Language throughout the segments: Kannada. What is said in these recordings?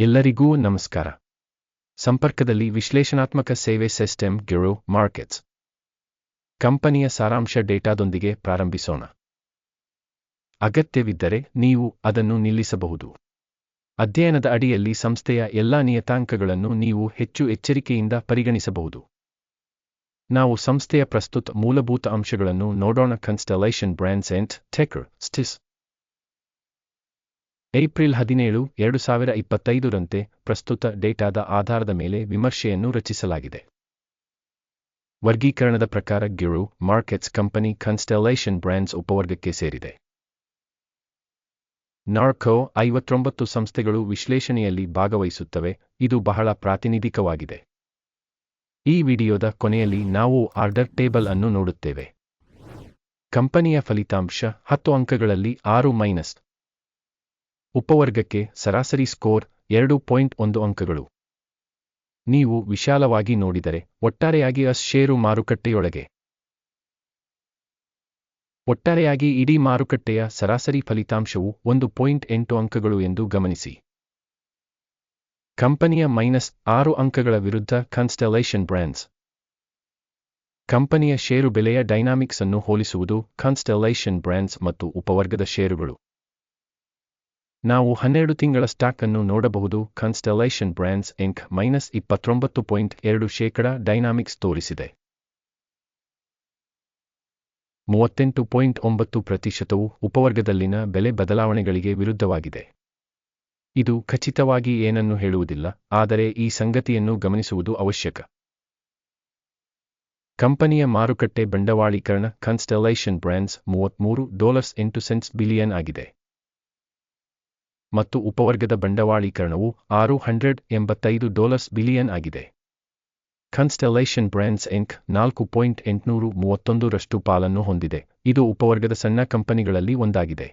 ಎಲ್ಲರಿಗೂ ನಮಸ್ಕಾರ. ಸಂಪರ್ಕದಲ್ಲಿ ವಿಶ್ಲೇಷಣಾತ್ಮಕ ಸೇವೆ ಸಿಸ್ಟಮ್ ಗಿರೋ ಮಾರ್ಕೆಟ್ಸ್. ಕಂಪನಿಯ ಸಾರಾಂಶ ಡೇಟಾದೊಂದಿಗೆ ಪ್ರಾರಂಭಿಸೋಣ. ಅಗತ್ಯವಿದ್ದರೆ ನೀವು ಅದನ್ನು ನಿಲ್ಲಿಸಬಹುದು. ಅಧ್ಯಯನದ ಅಡಿಯಲ್ಲಿ ಸಂಸ್ಥೆಯ ಎಲ್ಲಾ ನಿಯತಾಂಕಗಳನ್ನು ನೀವು ಹೆಚ್ಚು ಎಚ್ಚರಿಕೆಯಿಂದ ಪರಿಗಣಿಸಬಹುದು. ನಾವು ಸಂಸ್ಥೆಯ ಪ್ರಸ್ತುತ ಮೂಲಭೂತ ಅಂಶಗಳನ್ನು ನೋಡೋಣ. ಕನ್ಸ್ಟಲೇಷನ್ ಬ್ರ್ಯಾಂಡ್ಸ್ ಎಂಟ್ ಟೆಕರ್ ಸ್ಟಿಸ್ ಏಪ್ರಿಲ್ ಹದಿನೇಳು, ಎರಡು ಸಾವಿರ ಇಪ್ಪತ್ತೈದರಂತೆ ಪ್ರಸ್ತುತ ಡೇಟಾದ ಆಧಾರದ ಮೇಲೆ ವಿಮರ್ಶೆಯನ್ನು ರಚಿಸಲಾಗಿದೆ. ವರ್ಗೀಕರಣದ ಪ್ರಕಾರ ಗಿರು ಮಾರ್ಕೆಟ್ಸ್ ಕಂಪನಿ ಕನ್ಸ್ಟಲೇಷನ್ ಬ್ರ್ಯಾಂಡ್ಸ್ ಉಪವರ್ಗಕ್ಕೆ ಸೇರಿದೆ. ನಾರ್ಕೋ ಐವತ್ತೊಂಬತ್ತು ಸಂಸ್ಥೆಗಳು ವಿಶ್ಲೇಷಣೆಯಲ್ಲಿ ಭಾಗವಹಿಸುತ್ತವೆ, ಇದು ಬಹಳ ಪ್ರಾತಿನಿಧಿಕವಾಗಿದೆ. ಈ ವಿಡಿಯೋದ ಕೊನೆಯಲ್ಲಿ ನಾವು ಆರ್ಡರ್ ಟೇಬಲ್ ಅನ್ನು ನೋಡುತ್ತೇವೆ. ಕಂಪನಿಯ ಫಲಿತಾಂಶ ಹತ್ತು ಅಂಕಗಳಲ್ಲಿ ಆರು ಮೈನಸ್ ಉಪವರ್ಗಕ್ಕೆ ಸರಾಸರಿ ಸ್ಕೋರ್ ಎರಡು ಪಾಯಿಂಟ್ ಒಂದು ಅಂಕಗಳು. ನೀವು ವಿಶಾಲವಾಗಿ ನೋಡಿದರೆ ಒಟ್ಟಾರೆಯಾಗಿ ಅಸ್ ಷೇರು ಮಾರುಕಟ್ಟೆಯೊಳಗೆ. ಒಟ್ಟಾರೆಯಾಗಿ ಇಡೀ ಮಾರುಕಟ್ಟೆಯ ಸರಾಸರಿ ಫಲಿತಾಂಶವು ಒಂದು ಪಾಯಿಂಟ್ ಎಂಟು ಅಂಕಗಳು ಎಂದು ಗಮನಿಸಿ. ಕಂಪನಿಯ ಮೈನಸ್ ಆರು ಅಂಕಗಳ ವಿರುದ್ಧ ಕನ್ಸ್ಟಲೇಷನ್ ಬ್ರ್ಯಾಂಡ್ಸ್ ಕಂಪನಿಯ ಷೇರು ಬೆಲೆಯ ಡೈನಾಮಿಕ್ಸ್ ಅನ್ನು ಹೋಲಿಸುವುದು ಕನ್ಸ್ಟಲೇಷನ್ ಬ್ರ್ಯಾಂಡ್ಸ್ ಮತ್ತು ಉಪವರ್ಗದ ಷೇರುಗಳು. ನಾವು ಹನ್ನೆರಡು ತಿಂಗಳ ಸ್ಟಾಕ್ ಅನ್ನು ನೋಡಬಹುದು. ಕನ್ಸ್ಟಲೇಷನ್ ಬ್ರ್ಯಾಂಡ್ಸ್ ಇಂಕ್ ಮೈನಸ್ ಇಪ್ಪತ್ತೊಂಬತ್ತು ಪಾಯಿಂಟ್ ಎರಡು ಶೇಕಡ ಡೈನಾಮಿಕ್ಸ್ ತೋರಿಸಿದೆ. ಮೂವತ್ತೆಂಟು ಪಾಯಿಂಟ್ ಒಂಬತ್ತು ಪ್ರತಿಶತವು ಉಪವರ್ಗದಲ್ಲಿನ ಬೆಲೆ ಬದಲಾವಣೆಗಳಿಗೆ ವಿರುದ್ಧವಾಗಿದೆ. ಇದು ಖಚಿತವಾಗಿ ಏನನ್ನು ಹೇಳುವುದಿಲ್ಲ, ಆದರೆ ಈ ಸಂಗತಿಯನ್ನು ಗಮನಿಸುವುದು ಅವಶ್ಯಕ. ಕಂಪನಿಯ ಮಾರುಕಟ್ಟೆ ಬಂಡವಾಳೀಕರಣ ಕನ್ಸ್ಟಲೇಷನ್ ಬ್ರ್ಯಾಂಡ್ಸ್ ಮೂವತ್ಮೂರು ಡಾಲರ್ಸ್ ಎಂಟು ಸೆಂಟ್ಸ್ ಬಿಲಿಯನ್ ಆಗಿದೆ. ಮತ್ತು ಉಪವರ್ಗದ ಬಂಡವಾಳೀಕರಣವು ಆರು ಹಂಡ್ರೆಡ್ ಎಂಬತ್ತೈದು ಡಾಲರ್ಸ್ ಬಿಲಿಯನ್ ಆಗಿದೆ. ಕನ್ಸ್ಟಲೇಷನ್ ಬ್ರ್ಯಾಂಡ್ಸ್ ಎಂಕ್ ನಾಲ್ಕು ಪಾಯಿಂಟ್ ಎಂಟುನೂರು ಮೂವತ್ತೊಂದರಷ್ಟು ಪಾಲನ್ನು ಹೊಂದಿದೆ. ಇದು ಉಪವರ್ಗದ ಸಣ್ಣ ಕಂಪನಿಗಳಲ್ಲಿ ಒಂದಾಗಿದೆ.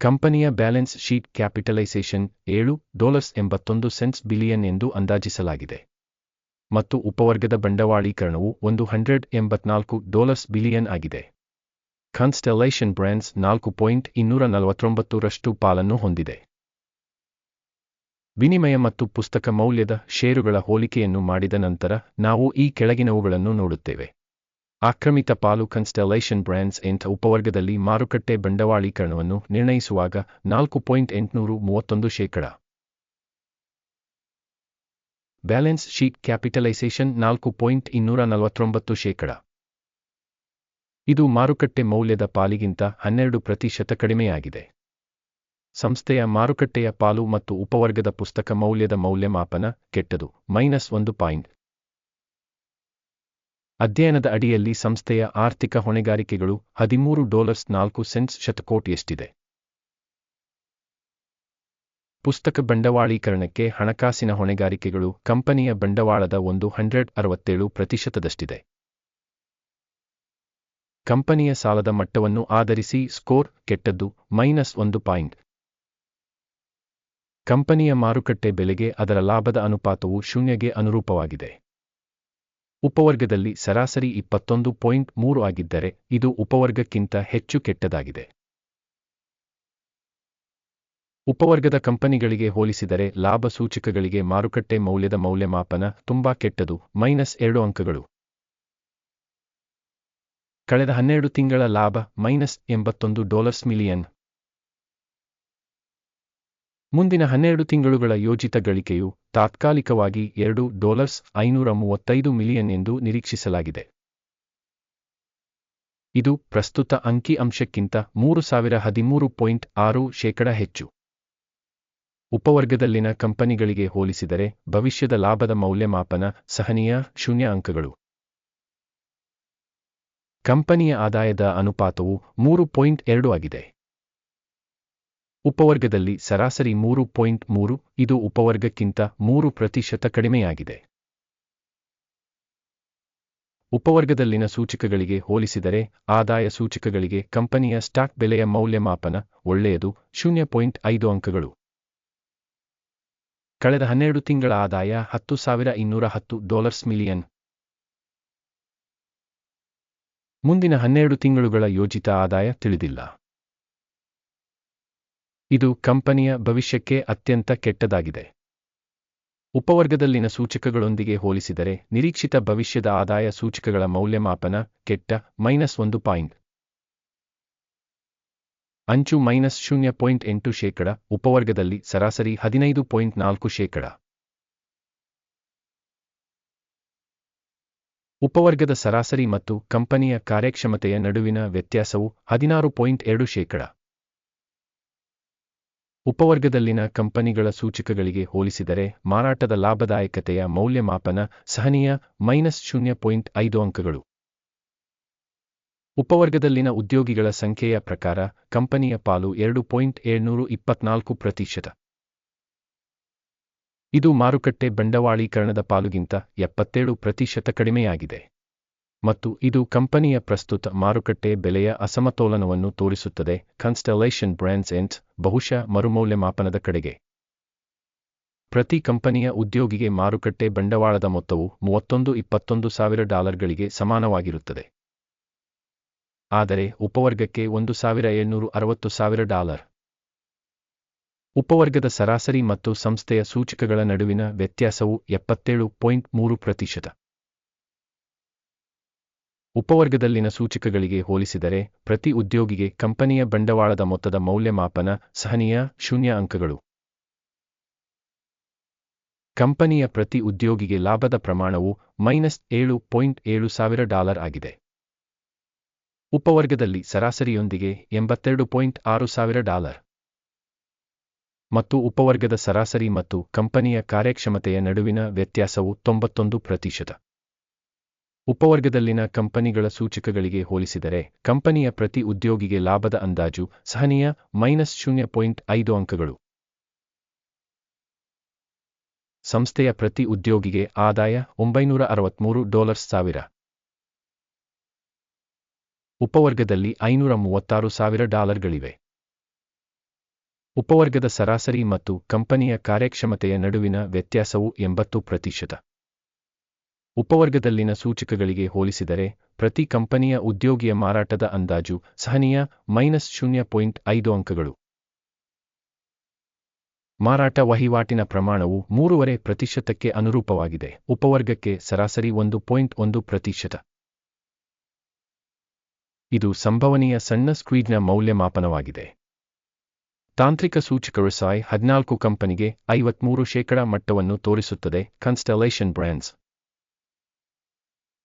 ಕಂಪನಿಯ ಬ್ಯಾಲೆನ್ಸ್ ಶೀಟ್ ಕ್ಯಾಪಿಟಲೈಸೇಷನ್ ಏಳು ಡಾಲರ್ಸ್ ಎಂಬತ್ತೊಂದು ಸೆಂಟ್ಸ್ ಬಿಲಿಯನ್ ಎಂದು ಅಂದಾಜಿಸಲಾಗಿದೆ. ಮತ್ತು ಉಪವರ್ಗದ ಬಂಡವಾಳೀಕರಣವು ಒಂದು ಹಂಡ್ರೆಡ್ ಎಂಬತ್ನಾಲ್ಕು ಡಾಲರ್ಸ್ ಬಿಲಿಯನ್ ಆಗಿದೆ. ಕನ್ಸ್ಟಲೇಷನ್ ಬ್ರ್ಯಾಂಡ್ಸ್ ನಾಲ್ಕು ಪಾಯಿಂಟ್ ಇನ್ನೂರ ನಲವತ್ತೊಂಬತ್ತರಷ್ಟು ಪಾಲನ್ನು ಹೊಂದಿದೆ. ವಿನಿಮಯ ಮತ್ತು ಪುಸ್ತಕ ಮೌಲ್ಯದ ಷೇರುಗಳ ಹೋಲಿಕೆಯನ್ನು ಮಾಡಿದ ನಂತರ ನಾವು ಈ ಕೆಳಗಿನವುಗಳನ್ನು ನೋಡುತ್ತೇವೆ. ಆಕ್ರಮಿತ ಪಾಲು ಕನ್ಸ್ಟೆಲೇಷನ್ ಬ್ರ್ಯಾಂಡ್ಸ್ ಎಂಥ ಉಪವರ್ಗದಲ್ಲಿ ಮಾರುಕಟ್ಟೆ ಬಂಡವಾಳೀಕರಣವನ್ನು ನಿರ್ಣಯಿಸುವಾಗ ನಾಲ್ಕು ಪಾಯಿಂಟ್ ಎಂಟುನೂರು ಮೂವತ್ತೊಂದು ಶೇಕಡ. ಬ್ಯಾಲೆನ್ಸ್ ಶೀಟ್ ಕ್ಯಾಪಿಟಲೈಸೇಷನ್ ನಾಲ್ಕು ಪಾಯಿಂಟ್ ಇನ್ನೂರ ನಲವತ್ತೊಂಬತ್ತು ಶೇಕಡ. ಇದು ಮಾರುಕಟ್ಟೆ ಮೌಲ್ಯದ ಪಾಲಿಗಿಂತ ಹನ್ನೆರಡು ಪ್ರತಿಶತ ಕಡಿಮೆಯಾಗಿದೆ. ಸಂಸ್ಥೆಯ ಮಾರುಕಟ್ಟೆಯ ಪಾಲು ಮತ್ತು ಉಪವರ್ಗದ ಪುಸ್ತಕ ಮೌಲ್ಯದ ಮೌಲ್ಯಮಾಪನ ಕೆಟ್ಟದು, ಮೈನಸ್ ಒಂದು ಪಾಯಿಂಟ್. ಅಧ್ಯಯನದ ಅಡಿಯಲ್ಲಿ ಸಂಸ್ಥೆಯ ಆರ್ಥಿಕ ಹೊಣೆಗಾರಿಕೆಗಳು ಹದಿಮೂರು ಡಾಲರ್ಸ್ ನಾಲ್ಕು ಸೆಂಟ್ಸ್ ಶತಕೋಟಿಯಷ್ಟಿದೆ. ಪುಸ್ತಕ ಬಂಡವಾಳೀಕರಣಕ್ಕೆ ಹಣಕಾಸಿನ ಹೊಣೆಗಾರಿಕೆಗಳು ಕಂಪನಿಯ ಬಂಡವಾಳದ ಒಂದು ಹಂಡ್ರೆಡ್ ಅರವತ್ತೇಳು ಪ್ರತಿಶತದಷ್ಟಿದೆ. ಕಂಪನಿಯ ಸಾಲದ ಮಟ್ಟವನ್ನು ಆಧರಿಸಿ ಸ್ಕೋರ್ ಕೆಟ್ಟದ್ದು, ಮೈನಸ್ ಒಂದು ಪಾಯಿಂಟ್. ಕಂಪನಿಯ ಮಾರುಕಟ್ಟೆ ಬೆಲೆಗೆ ಅದರ ಲಾಭದ ಅನುಪಾತವು ಶೂನ್ಯಗೆ ಅನುರೂಪವಾಗಿದೆ. ಉಪವರ್ಗದಲ್ಲಿ ಸರಾಸರಿ ಇಪ್ಪತ್ತೊಂದು ಪಾಯಿಂಟ್ ಮೂರು ಆಗಿದ್ದರೆ ಇದು ಉಪವರ್ಗಕ್ಕಿಂತ ಹೆಚ್ಚು ಕೆಟ್ಟದಾಗಿದೆ. ಉಪವರ್ಗದ ಕಂಪನಿಗಳಿಗೆ ಹೋಲಿಸಿದರೆ ಲಾಭ ಸೂಚಕಗಳಿಗೆ ಮಾರುಕಟ್ಟೆ ಮೌಲ್ಯದ ಮೌಲ್ಯಮಾಪನ ತುಂಬಾ ಕೆಟ್ಟದು, ಮೈನಸ್ ಎರಡು ಅಂಕಗಳು. ಕಳೆದ ಹನ್ನೆರಡು ತಿಂಗಳ ಲಾಭ ಮೈನಸ್ ಎಂಬತ್ತೊಂದು ಡಾಲರ್ಸ್ ಮಿಲಿಯನ್. ಮುಂದಿನ ಹನ್ನೆರಡು ತಿಂಗಳುಗಳ ಯೋಜಿತ ಗಳಿಕೆಯು ತಾತ್ಕಾಲಿಕವಾಗಿ ಎರಡು ಡಾಲರ್ಸ್ ಐನೂರ ಮೂವತ್ತೈದು ಮಿಲಿಯನ್ ಎಂದು ನಿರೀಕ್ಷಿಸಲಾಗಿದೆ. ಇದು ಪ್ರಸ್ತುತ ಅಂಕಿ ಅಂಶಕ್ಕಿಂತ ಮೂರು ಸಾವಿರ ಹದಿಮೂರು ಪಾಯಿಂಟ್ ಆರು ಶೇಕಡ ಹೆಚ್ಚು. ಉಪವರ್ಗದಲ್ಲಿನ ಕಂಪನಿಗಳಿಗೆ ಹೋಲಿಸಿದರೆ ಭವಿಷ್ಯದ ಲಾಭದ ಮೌಲ್ಯಮಾಪನ ಸಹನೀಯ ಶೂನ್ಯ ಅಂಕಗಳು. ಕಂಪನಿಯ ಆದಾಯದ ಅನುಪಾತವು ಮೂರು ಪಾಯಿಂಟ್ ಎರಡು ಆಗಿದೆ. ಉಪವರ್ಗದಲ್ಲಿ ಸರಾಸರಿ ಮೂರು ಪಾಯಿಂಟ್ ಮೂರು, ಇದು ಉಪವರ್ಗಕ್ಕಿಂತ ಮೂರು ಪ್ರತಿಶತ ಕಡಿಮೆಯಾಗಿದೆ. ಉಪವರ್ಗದಲ್ಲಿನ ಸೂಚಕಗಳಿಗೆ ಹೋಲಿಸಿದರೆ ಆದಾಯ ಸೂಚಕಗಳಿಗೆ ಕಂಪನಿಯ ಸ್ಟಾಕ್ ಬೆಲೆಯ ಮೌಲ್ಯಮಾಪನ ಒಳ್ಳೆಯದು, ಶೂನ್ಯ ಪಾಯಿಂಟ್ ಐದು ಅಂಕಗಳು. ಕಳೆದ ಹನ್ನೆರಡು ತಿಂಗಳ ಆದಾಯ ಹತ್ತು ಸಾವಿರ ಇನ್ನೂರ ಹತ್ತು ಡಾಲರ್ಸ್ ಮಿಲಿಯನ್. ಮುಂದಿನ ಹನ್ನೆರಡು ತಿಂಗಳುಗಳ ಯೋಜಿತ ಆದಾಯ ತಿಳಿದಿಲ್ಲ. ಇದು ಕಂಪನಿಯ ಭವಿಷ್ಯಕ್ಕೆ ಅತ್ಯಂತ ಕೆಟ್ಟದಾಗಿದೆ. ಉಪವರ್ಗದಲ್ಲಿನ ಸೂಚಕಗಳೊಂದಿಗೆ ಹೋಲಿಸಿದರೆ ನಿರೀಕ್ಷಿತ ಭವಿಷ್ಯದ ಆದಾಯ ಸೂಚಕಗಳ ಮೌಲ್ಯಮಾಪನ ಕೆಟ್ಟ ಮೈನಸ್ ಒಂದು ಪಾಯಿಂಟ್. ಅಂಚು ಮೈನಸ್ ಶೂನ್ಯ ಪಾಯಿಂಟ್ ಎಂಟು ಶೇಕಡ, ಉಪವರ್ಗದಲ್ಲಿ ಸರಾಸರಿ ಹದಿನೈದು ಪಾಯಿಂಟ್ ನಾಲ್ಕು ಶೇಕಡ. ಉಪವರ್ಗದ ಸರಾಸರಿ ಮತ್ತು ಕಂಪನಿಯ ಕಾರ್ಯಕ್ಷಮತೆಯ ನಡುವಿನ ವ್ಯತ್ಯಾಸವು ಹದಿನಾರು ಪಾಯಿಂಟ್ ಎರಡು ಶೇಕಡ. ಉಪವರ್ಗದಲ್ಲಿನ ಕಂಪನಿಗಳ ಸೂಚಕಗಳಿಗೆ ಹೋಲಿಸಿದರೆ ಮಾರಾಟದ ಲಾಭದಾಯಕತೆಯ ಮೌಲ್ಯಮಾಪನ ಸಹನೀಯ ಮೈನಸ್ ಶೂನ್ಯ ಪಾಯಿಂಟ್ ಐದು ಅಂಕಗಳು. ಉಪವರ್ಗದಲ್ಲಿನ ಉದ್ಯೋಗಿಗಳ ಸಂಖ್ಯೆಯ ಪ್ರಕಾರ ಕಂಪನಿಯ ಪಾಲು ಎರಡು ಪಾಯಿಂಟ್ ಏಳ್ನೂರು ಇಪ್ಪತ್ನಾಲ್ಕು ಪ್ರತಿಶತ. ಇದು ಮಾರುಕಟ್ಟೆ ಬಂಡವಾಳೀಕರಣದ ಪಾಲುಗಿಂತ ಎಪ್ಪತ್ತೇಳು ಪ್ರತಿಶತ ಕಡಿಮೆಯಾಗಿದೆ. ಮತ್ತು ಇದು ಕಂಪನಿಯ ಪ್ರಸ್ತುತ ಮಾರುಕಟ್ಟೆ ಬೆಲೆಯ ಅಸಮತೋಲನವನ್ನು ತೋರಿಸುತ್ತದೆ ಕನ್ಸ್ಟಲೇಷನ್ ಬ್ರ್ಯಾಂಡ್ಸ್ ಎಂಟ್ ಬಹುಶಃ ಮರುಮೌಲ್ಯಮಾಪನದ ಕಡೆಗೆ. ಪ್ರತಿ ಕಂಪನಿಯ ಉದ್ಯೋಗಿಗೆ ಮಾರುಕಟ್ಟೆ ಬಂಡವಾಳದ ಮೊತ್ತವು ಮೂವತ್ತೊಂದು, ಇಪ್ಪತ್ತೊಂದು ಸಾವಿರ ಡಾಲರ್ಗಳಿಗೆ ಸಮಾನವಾಗಿರುತ್ತದೆ. ಆದರೆ ಉಪವರ್ಗಕ್ಕೆ ಒಂದು ಸಾವಿರ ಏಳ್ನೂರು ಅರವತ್ತು ಸಾವಿರ ಡಾಲರ್. ಉಪವರ್ಗದ ಸರಾಸರಿ ಮತ್ತು ಸಂಸ್ಥೆಯ ಸೂಚಕಗಳ ನಡುವಿನ ವ್ಯತ್ಯಾಸವು ಎಪ್ಪತ್ತೇಳು ಪಾಯಿಂಟ್ ಮೂರು ಪ್ರತಿಶತ. ಉಪವರ್ಗದಲ್ಲಿನ ಸೂಚಕಗಳಿಗೆ ಹೋಲಿಸಿದರೆ ಪ್ರತಿ ಉದ್ಯೋಗಿಗೆ ಕಂಪನಿಯ ಬಂಡವಾಳದ ಮೊತ್ತದ ಮೌಲ್ಯಮಾಪನ ಸಹನೀಯ ಶೂನ್ಯ ಅಂಕಗಳು. ಕಂಪನಿಯ ಪ್ರತಿ ಉದ್ಯೋಗಿಗೆ ಲಾಭದ ಪ್ರಮಾಣವು ಮೈನಸ್ ಏಳು ಪಾಯಿಂಟ್ ಏಳು ಸಾವಿರ ಡಾಲರ್ ಆಗಿದೆ. ಉಪವರ್ಗದಲ್ಲಿ ಸರಾಸರಿಯೊಂದಿಗೆ ಎಂಬತ್ತೆರಡು ಪಾಯಿಂಟ್ ಆರು ಸಾವಿರ ಡಾಲರ್. ಮತ್ತು ಉಪವರ್ಗದ ಸರಾಸರಿ ಮತ್ತು ಕಂಪನಿಯ ಕಾರ್ಯಕ್ಷಮತೆಯ ನಡುವಿನ ವ್ಯತ್ಯಾಸವು ತೊಂಬತ್ತೊಂದು ಪ್ರತಿಶತ. ಉಪವರ್ಗದಲ್ಲಿನ ಕಂಪನಿಗಳ ಸೂಚಕಗಳಿಗೆ ಹೋಲಿಸಿದರೆ, ಕಂಪನಿಯ ಪ್ರತಿ ಉದ್ಯೋಗಿಗೆ ಲಾಭದ ಅಂದಾಜು ಸಹನೀಯ ಮೈನಸ್ ಶೂನ್ಯ ಪಾಯಿಂಟ್ ಐದು ಅಂಕಗಳು. ಸಂಸ್ಥೆಯ ಪ್ರತಿ ಉದ್ಯೋಗಿಗೆ ಆದಾಯ ಒಂಬೈನೂರ ಅರವತ್ಮೂರು ಡಾಲರ್ಸ್ ಸಾವಿರ. ಉಪವರ್ಗದಲ್ಲಿ ಐನೂರ ಮೂವತ್ತಾರು ಸಾವಿರ ಡಾಲರ್ಗಳಿವೆ. ಉಪವರ್ಗದ ಸರಾಸರಿ ಮತ್ತು ಕಂಪನಿಯ ಕಾರ್ಯಕ್ಷಮತೆಯ ನಡುವಿನ ವ್ಯತ್ಯಾಸವು ಎಂಬತ್ತು ಪ್ರತಿಶತ. ಉಪವರ್ಗದಲ್ಲಿನ ಸೂಚಕಗಳಿಗೆ ಹೋಲಿಸಿದರೆ, ಪ್ರತಿ ಕಂಪನಿಯ ಉದ್ಯೋಗಿಯ ಮಾರಾಟದ ಅಂದಾಜು ಸಹನೀಯ ಮೈನಸ್ ಶೂನ್ಯ ಪಾಯಿಂಟ್ ಐದು ಅಂಕಗಳು. ಮಾರಾಟ ವಹಿವಾಟಿನ ಪ್ರಮಾಣವು ಮೂರುವರೆ ಪ್ರತಿಶತಕ್ಕೆ ಅನುರೂಪವಾಗಿದೆ, ಉಪವರ್ಗಕ್ಕೆ ಸರಾಸರಿ ಒಂದು ಪಾಯಿಂಟ್ ಒಂದು ಪ್ರತಿಶತ. ಇದು ಸಂಭವನೀಯ ಸಣ್ಣ ಸ್ಕ್ವೀಡ್ನ ಮೌಲ್ಯಮಾಪನವಾಗಿದೆ. ತಾಂತ್ರಿಕ ಸೂಚಕರು ಸಾಯ್ ಹದಿನಾಲ್ಕು ಕಂಪನಿಗೆ ಐವತ್ಮೂರು ಶೇಕಡಾ ಮಟ್ಟವನ್ನು ತೋರಿಸುತ್ತದೆ ಕನ್ಸ್ಟಲೇಷನ್ ಬ್ರ್ಯಾಂಡ್ಸ್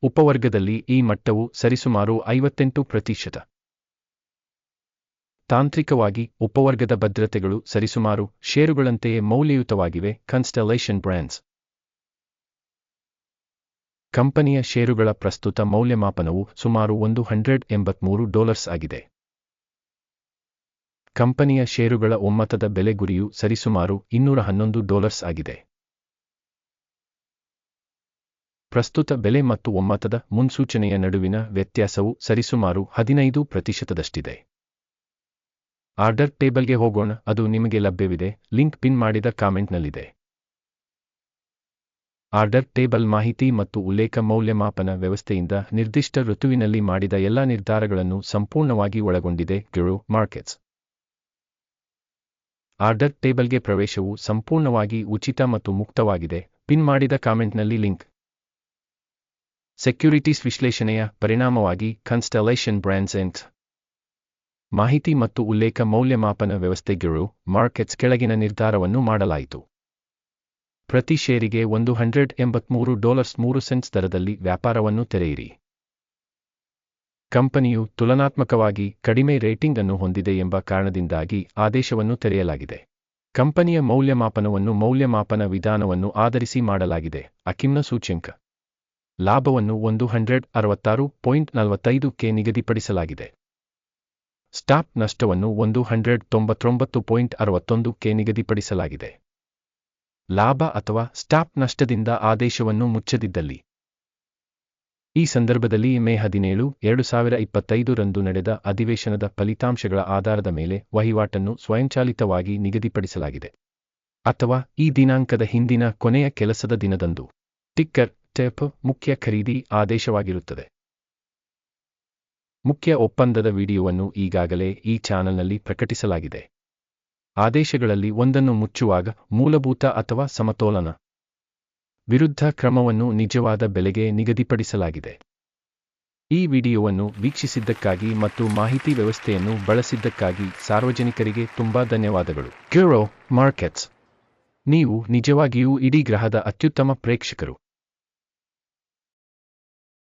ಉಪವರ್ಗದಲ್ಲಿ ಈ ಮಟ್ಟವು ಸರಿಸುಮಾರು ಐವತ್ತೆಂಟು ಪ್ರತಿಶತ. ತಾಂತ್ರಿಕವಾಗಿ ಉಪವರ್ಗದ ಭದ್ರತೆಗಳು ಸರಿಸುಮಾರು ಷೇರುಗಳಂತೆಯೇ ಮೌಲ್ಯಯುತವಾಗಿವೆ ಕನ್ಸ್ಟಲೇಷನ್ ಬ್ರ್ಯಾಂಡ್ಸ್ ಕಂಪನಿಯ ಷೇರುಗಳ ಪ್ರಸ್ತುತ ಮೌಲ್ಯಮಾಪನವು ಸುಮಾರು ಒಂದು ಹಂಡ್ರೆಡ್ ಎಂಬತ್ಮೂರು ಡಾಲರ್ಸ್ ಆಗಿದೆ. ಕಂಪನಿಯ ಷೇರುಗಳ ಒಮ್ಮತದ ಬೆಲೆ ಗುರಿಯು ಸರಿಸುಮಾರು ಇನ್ನೂರ ಹನ್ನೊಂದು ಡಾಲರ್ಸ್ ಆಗಿದೆ. ಪ್ರಸ್ತುತ ಬೆಲೆ ಮತ್ತು ಒಮ್ಮತದ ಮುನ್ಸೂಚನೆಯ ನಡುವಿನ ವ್ಯತ್ಯಾಸವು ಸರಿಸುಮಾರು ಹದಿನೈದು ಪ್ರತಿಶತದಷ್ಟಿದೆ. ಆರ್ಡರ್ ಟೇಬಲ್ಗೆ ಹೋಗೋಣ, ಅದು ನಿಮಗೆ ಲಭ್ಯವಿದೆ, ಲಿಂಕ್ ಪಿನ್ ಮಾಡಿದ ಕಾಮೆಂಟ್ನಲ್ಲಿದೆ. ಆರ್ಡರ್ ಟೇಬಲ್ ಮಾಹಿತಿ ಮತ್ತು ಉಲ್ಲೇಖ ಮೌಲ್ಯಮಾಪನ ವ್ಯವಸ್ಥೆಯಿಂದ ನಿರ್ದಿಷ್ಟ ಋತುವಿನಲ್ಲಿ ಮಾಡಿದ ಎಲ್ಲಾ ನಿರ್ಧಾರಗಳನ್ನು ಸಂಪೂರ್ಣವಾಗಿ ಒಳಗೊಂಡಿದೆ ಗಿರು ಮಾರ್ಕೆಟ್ಸ್. ಆರ್ಡರ್ ಟೇಬಲ್ಗೆ ಪ್ರವೇಶವು ಸಂಪೂರ್ಣವಾಗಿ ಉಚಿತ ಮತ್ತು ಮುಕ್ತವಾಗಿದೆ. ಪಿನ್ ಮಾಡಿದ ಕಾಮೆಂಟ್ನಲ್ಲಿ ಲಿಂಕ್. ಸೆಕ್ಯುರಿಟೀಸ್ ವಿಶ್ಲೇಷಣೆಯ ಪರಿಣಾಮವಾಗಿ ಕನ್ಸ್ಟಲೇಷನ್ ಬ್ರ್ಯಾಂಡ್ಸ್ ಎಂಟ್ ಮಾಹಿತಿ ಮತ್ತು ಉಲ್ಲೇಖ ಮೌಲ್ಯಮಾಪನ ವ್ಯವಸ್ಥೆಗಳು ಮಾರ್ಕೆಟ್ಸ್ ಕೆಳಗಿನ ನಿರ್ಧಾರವನ್ನು ಮಾಡಲಾಯಿತು. ಪ್ರತಿ ಷೇರಿಗೆ ಒಂದು ಹಂಡ್ರೆಡ್ ಎಂಬತ್ಮೂರು ಡಾಲರ್ಸ್ ಮೂರು ಸೆಂಟ್ಸ್ ದರದಲ್ಲಿ ವ್ಯಾಪಾರವನ್ನು ತೆರೆಯಿರಿ. ಕಂಪನಿಯು ತುಲನಾತ್ಮಕವಾಗಿ ಕಡಿಮೆ ರೇಟಿಂಗ್ ಅನ್ನು ಹೊಂದಿದೆ ಎಂಬ ಕಾರಣದಿಂದಾಗಿ ಆದೇಶವನ್ನು ತೆರೆಯಲಾಗಿದೆ. ಕಂಪನಿಯ ಮೌಲ್ಯಮಾಪನವನ್ನು ಮೌಲ್ಯಮಾಪನ ವಿಧಾನವನ್ನು ಆಧರಿಸಿ ಮಾಡಲಾಗಿದೆ, ಅಕಿಮ್ನ ಸೂಚ್ಯಂಕ. ಲಾಭವನ್ನು ಒಂದು ಹಂಡ್ರೆಡ್ ಅರವತ್ತಾರು ಪಾಯಿಂಟ್ ನಲವತ್ತೈದು ಕೆ ನಿಗದಿಪಡಿಸಲಾಗಿದೆ. ಸ್ಟಾಪ್ ನಷ್ಟವನ್ನು ಒಂದು ಹಂಡ್ರೆಡ್ ತೊಂಬತ್ತೊಂಬತ್ತು ಪಾಯಿಂಟ್ ಅರವತ್ತೊಂದು ಕೆ ನಿಗದಿಪಡಿಸಲಾಗಿದೆ. ಲಾಭ ಅಥವಾ ಸ್ಟಾಪ್ ನಷ್ಟದಿಂದ ಆದೇಶವನ್ನು ಮುಚ್ಚದಿದ್ದಲ್ಲಿ ಈ ಸಂದರ್ಭದಲ್ಲಿ ಮೇ ಹದಿನೇಳು, ಎರಡು ಸಾವಿರ ಇಪ್ಪತ್ತೈದು ರಂದು ನಡೆದ ಅಧಿವೇಶನದ ಫಲಿತಾಂಶಗಳ ಆಧಾರದ ಮೇಲೆ ವಹಿವಾಟನ್ನು ಸ್ವಯಂಚಾಲಿತವಾಗಿ ನಿಗದಿಪಡಿಸಲಾಗಿದೆ. ಅಥವಾ ಈ ದಿನಾಂಕದ ಹಿಂದಿನ ಕೊನೆಯ ಕೆಲಸದ ದಿನದಂದು. ಟಿಕ್ಕರ್, ಟೆಪ್, ಮುಖ್ಯ ಖರೀದಿ ಆದೇಶವಾಗಿರುತ್ತದೆ. ಮುಖ್ಯ ಒಪ್ಪಂದದ ವಿಡಿಯೋವನ್ನು ಈಗಾಗಲೇ ಈ ಚಾನೆಲ್ನಲ್ಲಿ ಪ್ರಕಟಿಸಲಾಗಿದೆ. ಆದೇಶಗಳಲ್ಲಿ ಒಂದನ್ನು ಮುಚ್ಚುವಾಗ ಮೂಲಭೂತ ಅಥವಾ ಸಮತೋಲನ. ವಿರುದ್ಧ ಕ್ರಮವನ್ನು ನಿಜವಾದ ಬೆಲೆಗೆ ನಿಗದಿಪಡಿಸಲಾಗಿದೆ. ಈ ವಿಡಿಯೋವನ್ನು ವೀಕ್ಷಿಸಿದ್ದಕ್ಕಾಗಿ ಮತ್ತು ಮಾಹಿತಿ ವ್ಯವಸ್ಥೆಯನ್ನು ಬಳಸಿದ್ದಕ್ಕಾಗಿ ಸಾರ್ವಜನಿಕರಿಗೆ ತುಂಬಾ ಧನ್ಯವಾದಗಳು. ಕ್ಯೂರೋ ಮಾರ್ಕೆಟ್ಸ್ ನೀವು ನಿಜವಾಗಿಯೂ ಇಡೀ ಗ್ರಹದ ಅತ್ಯುತ್ತಮ ಪ್ರೇಕ್ಷಕರು.